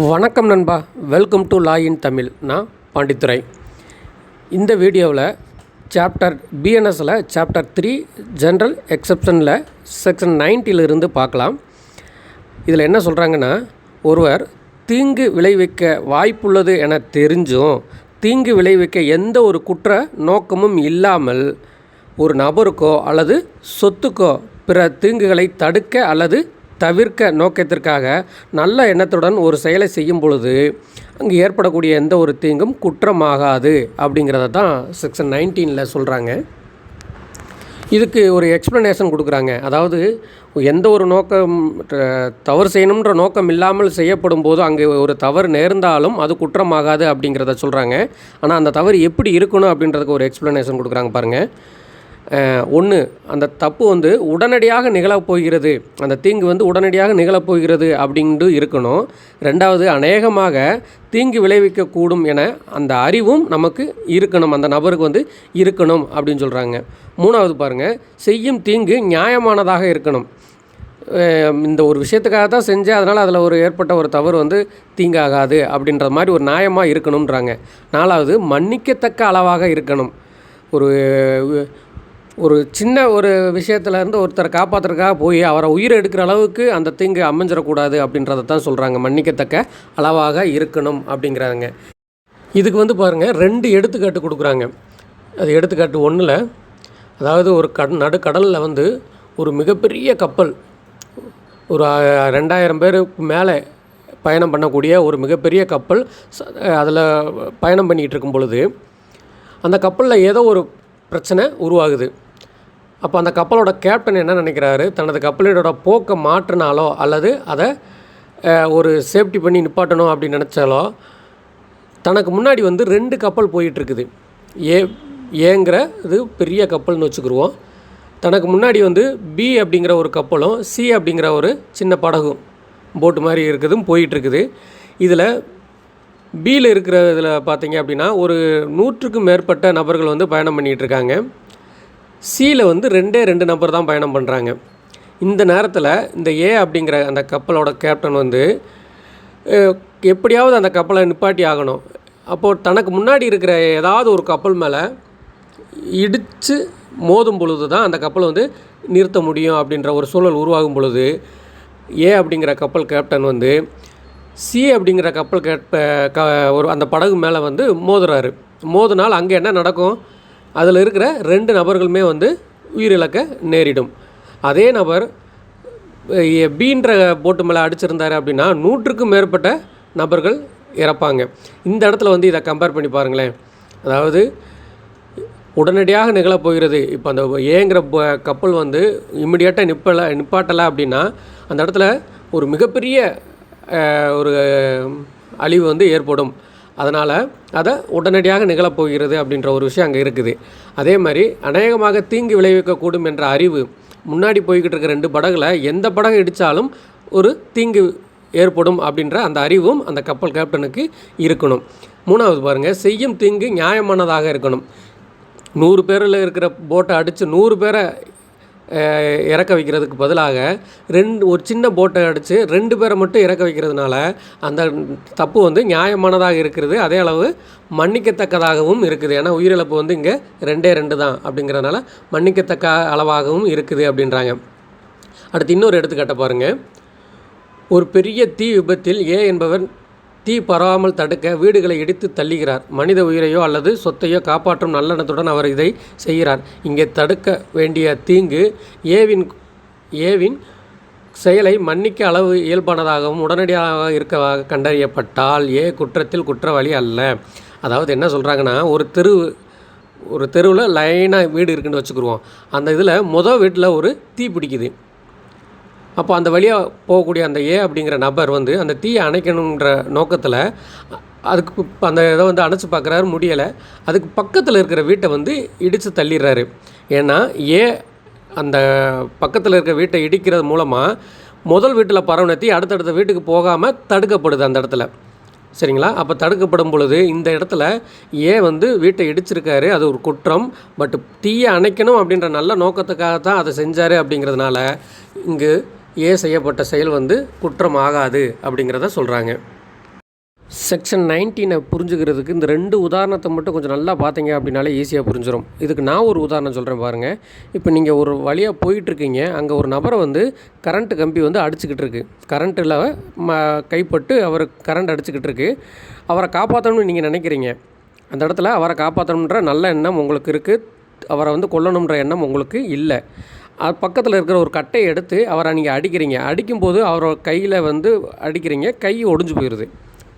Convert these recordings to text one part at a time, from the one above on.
வணக்கம் நண்பா. Welcome to law in Tamil நான் பாண்டித்துரை. இந்த வீடியோவில் சாப்டர் பிஎன்எஸில் சாப்டர் த்ரீ ஜென்ரல் எக்ஸப்ஷனில் செக்ஷன் நைன்ட்டிலிருந்து பார்க்கலாம். இதில் என்ன சொல்கிறாங்கன்னா ஒருவர் தீங்கு விளைவிக்க வாய்ப்புள்ளது என தெரிஞ்சும் தீங்கு விளைவிக்க எந்த ஒரு குற்ற நோக்கமும் இல்லாமல் ஒரு நபருக்கோ அல்லது சொத்துக்கோ பிற தீங்குகளை தடுக்க அல்லது தவிர்க்க நோக்கத்திற்காக நல்ல எண்ணத்துடன் ஒரு செயலை செய்யும் பொழுது அங்கே ஏற்படக்கூடிய எந்த ஒரு தீங்கும் குற்றமாகாது அப்படிங்கிறத தான் செக்ஷன் நைன்டீனில் சொல்கிறாங்க இதுக்கு ஒரு எக்ஸ்ப்ளனேஷன் கொடுக்குறாங்க. அதாவது எந்த ஒரு நோக்கம் தவறு செய்யணுன்ற நோக்கம் இல்லாமல் செய்யப்படும் போது அங்கே ஒரு தவறு நேர்ந்தாலும் அது குற்றமாகாது அப்படிங்கிறத சொல்கிறாங்க ஆனால் அந்த தவறு எப்படி இருக்கணும் அப்படின்றதுக்கு ஒரு எக்ஸ்ப்ளனேஷன் கொடுக்குறாங்க பாருங்கள் ஒன்று அந்த தப்பு வந்து உடனடியாக நிகழப் போகிறது. அந்த தீங்கு வந்து உடனடியாக நிகழப் போகிறது அப்படின்ட்டு இருக்கணும். ரெண்டாவது அநேகமாக தீங்கு விளைவிக்கக்கூடும் என அந்த அறிவும் நமக்கு இருக்கணும். அந்த நபருக்கு வந்து இருக்கணும் அப்படின்னு சொல்கிறாங்க மூணாவது பாருங்கள் செய்யும் தீங்கு நியாயமானதாக இருக்கணும். இந்த ஒரு விஷயத்துக்காக தான் செஞ்சேன். அதனால் அதில் ஒரு ஏற்பட்ட ஒரு தவறு வந்து தீங்காகாது அப்படின்ற மாதிரி ஒரு நியாயமாக இருக்கணுன்றாங்க நாலாவது மன்னிக்கத்தக்க அளவாக இருக்கணும். ஒரு ஒரு சின்ன ஒரு விஷயத்துலேருந்து ஒருத்தரை காப்பாற்றுறதுக்காக போய் அவரை உயிரை எடுக்கிற அளவுக்கு அந்த தீங்கு அமைஞ்சிடக்கூடாது அப்படின்றத தான் சொல்கிறாங்க மன்னிக்கத்தக்க அளவாக இருக்கணும் அப்படிங்கிறாங்க. இதுக்கு வந்து பாருங்கள் ரெண்டு எடுத்துக்காட்டு கொடுக்குறாங்க. அது எடுத்துக்காட்டு ஒன்றில் அதாவது ஒரு கட் நடுக்கடலில் வந்து ஒரு மிகப்பெரிய கப்பல் ஒரு ரெண்டாயிரம் பேருக்கு மேலே பயணம் பண்ணக்கூடிய ஒரு மிகப்பெரிய கப்பல் அதில் பயணம் பண்ணிகிட்டு இருக்கும் பொழுது அந்த கப்பலில் ஏதோ ஒரு பிரச்சனை உருவாகுது. அப்போ அந்த கப்பலோட கேப்டன் என்ன நினைக்கிறாரு? தனது கப்பலோட போக்கை மாற்றினாலோ அல்லது அதை ஒரு சேஃப்டி பண்ணி நிப்பாட்டணும் அப்படின்னு நினச்சாலோ தனக்கு முன்னாடி வந்து ரெண்டு கப்பல் போயிட்டுருக்குது. ஏ ஏங்கிற இது பெரிய கப்பல்னு வச்சுக்கிடுவோம் தனக்கு முன்னாடி வந்து பி அப்படிங்கிற ஒரு கப்பலும் சி அப்படிங்கிற ஒரு சின்ன படகும் போட்டு மாதிரி இருக்குதும் போயிட்டுருக்குது. இதில் பியில் இருக்கிற இதில் பார்த்தீங்க அப்படின்னா ஒரு நூற்றுக்கும் மேற்பட்ட நபர்கள் வந்து பயணம் பண்ணிகிட்டு இருக்காங்க சியில் வந்து ரெண்டே ரெண்டு நபர் தான் பயணம் பண்ணுறாங்க இந்த நேரத்தில் இந்த ஏ அப்படிங்கிற அந்த கப்பலோட கேப்டன் வந்து எப்படியாவது அந்த கப்பலை நிப்பாட்டி ஆகணும். அப்போது தனக்கு முன்னாடி இருக்கிற ஏதாவது ஒரு கப்பல் மேலே இடித்து மோதும் பொழுது தான் அந்த கப்பலை வந்து நிறுத்த முடியும் அப்படின்ற ஒரு சூழல் உருவாகும் பொழுது ஏ அப்படிங்கிற கப்பல் கேப்டன் வந்து சி அப்படிங்கிற கப்பல் கேட்ப க ஒரு அந்த படகு மேலே வந்து மோதுறாரு. மோதினால் அங்கே என்ன நடக்கும்? அதில் இருக்கிற ரெண்டு நபர்களுமே வந்து உயிரிழக்க நேரிடும். அதே நபர் பீன்ற போட்டு மேலே அடிச்சிருந்தாரு அப்படின்னா நூற்றுக்கும் மேற்பட்ட நபர்கள் இறப்பாங்க. இந்த இடத்துல வந்து இதை கம்பேர் பண்ணி பாருங்களேன். அதாவது உடனடியாக நிகழப்போகிறது இப்போ அந்த ஏங்கிற ப- கப்பல் வந்து இம்மிடியேட்டாக நிப்பலை நிப்பாட்டலை அப்படின்னா அந்த இடத்துல ஒரு மிகப்பெரிய ஒரு அழிவு வந்து ஏற்படும். அதனால் அதை உடனடியாக நிகழப் போகிறது அப்படின்ற ஒரு விஷயம் அங்கே இருக்குது. அதே மாதிரி அநேகமாக தீங்கு விளைவிக்கக்கூடும் என்ற அறிவு முன்னாடி போய்கிட்டு இருக்க ரெண்டு படகுல எந்த படகு இடித்தாலும் ஒரு தீங்கு ஏற்படும் அப்படின்ற அந்த அறிவும் அந்த கப்பல் கேப்டனுக்கு இருக்கணும். மூணாவது பாருங்கள் செய்யும் தீங்கு நியாயமானதாக இருக்கணும். நூறு பேரில் இருக்கிற போட்டை அடித்து நூறு பேரை இறக்க வைக்கிறதுக்கு பதிலாக ரெண்டு ஒரு சின்ன போட்டை அடித்து ரெண்டு பேரை மட்டும் இறக்க வைக்கிறதுனால அந்த தப்பு வந்து நியாயமானதாக இருக்கிறது. அதே அளவு மன்னிக்கத்தக்கதாகவும் இருக்குது. ஏன்னா உயிரிழப்பு வந்து இங்கே ரெண்டே ரெண்டு தான் அப்படிங்கிறதுனால மன்னிக்கத்தக்க அளவாகவும் இருக்குது அப்படின்றாங்க. அடுத்து இன்னொரு எடுத்துக்காட்டை பாருங்கள் ஒரு பெரிய தீ விபத்தில் ஏ என்பவர் தீ பரவாமல் தடுக்க வீடுகளை இடித்து தள்ளுகிறார். மனித உயிரையோ அல்லது சொத்தையோ காப்பாற்றும் நல்லெண்ணத்துடன் அவர் இதை செய்கிறார். இங்கே தடுக்க வேண்டிய தீங்கு ஏவின் ஏவின் செயலை மன்னிக்க அளவு இயல்பானதாகவும் உடனடியாக இருக்க கண்டறியப்பட்டால் ஏ குற்றத்தில் குற்றவாளி அல்ல. அதாவது என்ன சொல்கிறாங்கன்னா ஒரு தெரு ஒரு தெருவில் லைனாக வீடு இருக்குன்னு வச்சுக்கிருவோம். அந்த இதில் மொதல் வீட்டில் ஒரு தீ பிடிக்குது. அப்போ அந்த வழியாக போகக்கூடிய அந்த ஏ அப்படிங்கிற நபர் வந்து அந்த தீயை அணைக்கணுன்ற நோக்கத்தில் அதுக்கு அந்த இதை வந்து அணைச்சி பார்க்குறாரு முடியலை. அதுக்கு பக்கத்தில் இருக்கிற வீட்டை வந்து இடித்து தள்ளிடுறாரு. ஏன்னா ஏ அந்த பக்கத்தில் இருக்கிற வீட்டை இடிக்கிறது மூலமாக முதல் வீட்டில் பரவன தீ அடுத்தடுத்த வீட்டுக்கு போகாமல் தடுக்கப்படுது அந்த இடத்துல. சரிங்களா? அப்போ தடுக்கப்படும் பொழுது இந்த இடத்துல ஏ வந்து வீட்டை இடிச்சிருக்காரு. அது ஒரு குற்றம். பட் தீயை அணைக்கணும் அப்படின்ற நல்ல நோக்கத்துக்காக தான் அதை செஞ்சார் அப்படிங்கிறதுனால இங்கு ஏ செய்யப்பட்ட செயல் வந்து குற்றம் ஆகாது அப்படிங்கிறத சொல்கிறாங்க செக்ஷன் நைன்டீனை புரிஞ்சுக்கிறதுக்கு இந்த ரெண்டு உதாரணத்தை மட்டும் கொஞ்சம் நல்லா பார்த்தீங்க அப்படின்னாலே ஈஸியாக புரிஞ்சிடும் இதுக்கு நான் ஒரு உதாரணம் சொல்கிறேன் பாருங்கள் இப்போ நீங்கள் ஒரு வழியாக போயிட்டுருக்கீங்க. அங்கே ஒரு நபரை வந்து கரண்ட்டு கம்பி வந்து அடிச்சுக்கிட்டு இருக்கு கரண்ட்டில் ம கைப்பட்டு அவர் கரண்ட் அடிச்சுக்கிட்டு இருக்கு அவரை காப்பாற்றணும்னு நீங்கள் நினைக்கிறீங்க. அந்த இடத்துல அவரை காப்பாற்றணுன்ற நல்ல எண்ணம் உங்களுக்கு இருக்குது அவரை வந்து கொல்லணுன்ற எண்ணம் உங்களுக்கு இல்லை. அது பக்கத்தில் இருக்கிற ஒரு கட்டையை எடுத்து அவரை நீங்கள் அடிக்கிறீங்க. அடிக்கும்போது அவரோட கையில் வந்து அடிக்கிறீங்க. கை ஒடிஞ்சு போயிடுது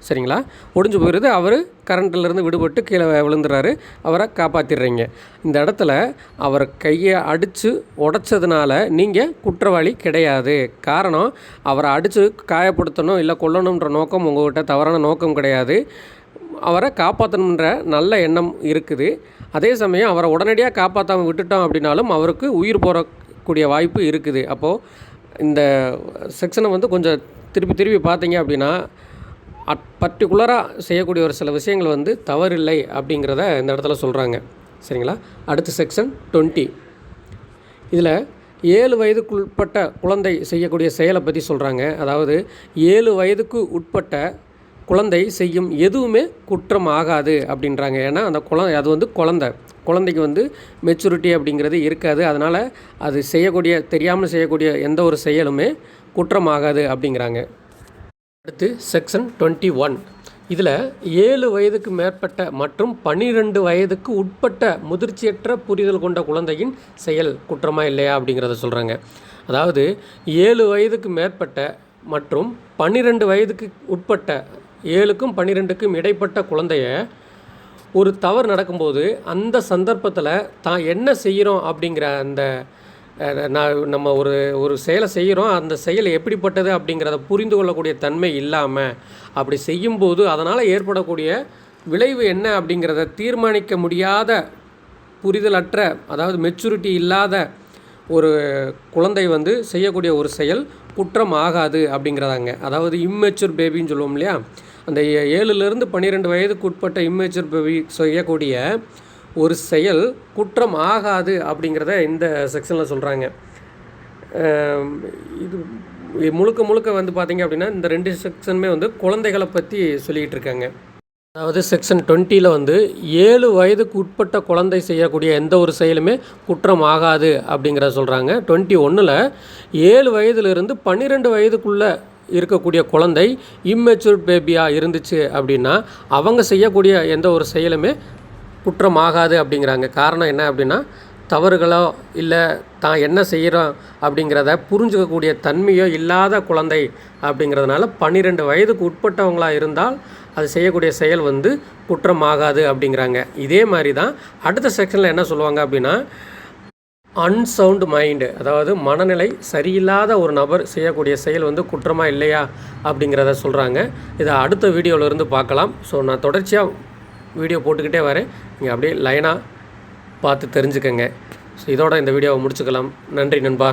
சரிங்களா? ஒடிஞ்சு போயிடுது அவர் கரண்ட்டிலேருந்து விடுபட்டு கீழே விழுந்துறாரு. அவரை காப்பாற்றிடுறீங்க இந்த இடத்துல அவர் கையை அடித்து உடச்சதுனால நீங்கள் குற்றவாளி கிடையாது. காரணம் அவரை அடித்து காயப்படுத்தணும் இல்லை கொல்லணுன்ற நோக்கம் உங்கள்கிட்ட தவறான நோக்கம் கிடையாது. அவரை காப்பாற்றணுன்ற நல்ல எண்ணம் இருக்குது. அதே சமயம் அவரை உடனடியாக காப்பாற்றாமல் விட்டுட்டோம் அப்படின்னாலும் அவருக்கு உயிர் போகிற கூடிய வாய்ப்பு இருக்குது. அப்போது இந்த செக்ஷனை வந்து கொஞ்சம் திருப்பி திருப்பி பார்த்தீங்க அப்படின்னா அட் பர்டிகுலராக செய்யக்கூடிய ஒரு சில விஷயங்கள் வந்து தவறில்லை அப்படிங்கிறத இந்த இடத்துல சொல்கிறாங்க சரிங்களா? அடுத்த செக்ஷன் டுவெண்ட்டி இதில் ஏழு வயதுக்குட்பட்ட குழந்தை செய்யக்கூடிய செயலை பற்றி சொல்கிறாங்க அதாவது ஏழு வயதுக்கு உட்பட்ட குழந்தை செய்யும் எதுவுமே குற்றம் ஆகாது அப்படின்றாங்க. ஏன்னா அந்த குழந்தை அது வந்து குழந்தை. குழந்தைக்கு வந்து மெச்சூரிட்டி அப்படிங்கிறது இருக்காது. அதனால் அது செய்யக்கூடிய தெரியாமல் செய்யக்கூடிய எந்த ஒரு செயலுமே குற்றம் ஆகாது அப்படிங்கிறாங்க. அடுத்து செக்ஷன் டுவெண்ட்டி ஒன். இதில் ஏழு வயதுக்கு மேற்பட்ட மற்றும் பன்னிரெண்டு வயதுக்கு உட்பட்ட முதிர்ச்சியற்ற புரிதல் கொண்ட குழந்தையின் செயல் குற்றமாக இல்லையா அப்படிங்கிறத சொல்கிறாங்க அதாவது ஏழு வயதுக்கு மேற்பட்ட மற்றும் பன்னிரெண்டு வயதுக்கு உட்பட்ட ஏழுக்கும் பன்னிரெண்டுக்கும் இடைப்பட்ட குழந்தைய ஒரு தவறு நடக்கும்போது அந்த சந்தர்ப்பத்தில் தான் என்ன செய்கிறோம் அப்படிங்கிற அந்த நான் நம்ம ஒரு ஒரு செயலை செய்கிறோம் அந்த செயல் எப்படிப்பட்டது அப்படிங்கிறத புரிந்து கொள்ளக்கூடிய தன்மை இல்லாமல் அப்படி செய்யும்போது அதனால் ஏற்படக்கூடிய விளைவு என்ன அப்படிங்கிறத தீர்மானிக்க முடியாத புரிதலற்ற அதாவது மெச்சூரிட்டி இல்லாத ஒரு குழந்தை வந்து செய்யக்கூடிய ஒரு செயல் குற்றம் ஆகாது அப்படிங்கிறதாங்க. அதாவது இம்மெச்சூர் பேபின்னு சொல்லுவோம் இல்லையா? அந்த ஏ- ஏழுலேருந்து பன்னிரெண்டு வயதுக்கு உட்பட்ட இம்மேச்சர் பேபி செய்யக்கூடிய ஒரு செயல் குற்றம் ஆகாது அப்படிங்கிறத இந்த செக்ஷனில் சொல்கிறாங்க இது முழுக்க முழுக்க வந்து பார்த்தீங்க அப்படின்னா இந்த ரெண்டு செக்ஷனுமே வந்து குழந்தைகளை பற்றி சொல்லிக்கிட்டு இருக்காங்க. அதாவது செக்ஷன் டுவெண்ட்டியில் வந்து ஏழு வயதுக்கு உட்பட்ட குழந்தை செய்யக்கூடிய எந்த ஒரு செயலுமே குற்றம் ஆகாது அப்படிங்கிறத சொல்கிறாங்க டுவெண்ட்டி ஒன்றில் ஏழு வயதிலிருந்து பன்னிரெண்டு வயதுக்குள்ளே இருக்கக்கூடிய குழந்தை இம்மெச்சூர் பேபியாக இருந்துச்சு அப்படின்னா அவங்க செய்யக்கூடிய எந்த ஒரு செயலுமே குற்றம் ஆகாது அப்படிங்கிறாங்க. காரணம் என்ன அப்படின்னா தவறுகளோ இல்லை தான் என்ன செய்கிறோம் அப்படிங்கிறத புரிஞ்சுக்கக்கூடிய தன்மையோ இல்லாத குழந்தை அப்படிங்கிறதுனால பன்னிரெண்டு வயதுக்கு உட்பட்டவங்களாக இருந்தால் அது செய்யக்கூடிய செயல் வந்து குற்றமாகாது அப்படிங்கிறாங்க. இதே மாதிரி தான் அடுத்த செக்ஷனில் என்ன சொல்லுவாங்க அப்படின்னா அன்சவுண்ட் மைண்டு அதாவது மனநிலை சரியில்லாத ஒரு நபர் செய்யக்கூடிய செயல் வந்து குற்றமாக இல்லையா அப்படிங்கிறத சொல்கிறாங்க இதை அடுத்த வீடியோவிலேருந்து பார்க்கலாம். ஸோ நான் தொடர்ச்சியாக வீடியோ போட்டுக்கிட்டே வரேன். நீங்கள் அப்படியே லைனாக பார்த்து தெரிஞ்சுக்கங்க. ஸோ இதோட இந்த வீடியோவை முடிச்சுக்கலாம். நன்றி நண்பா.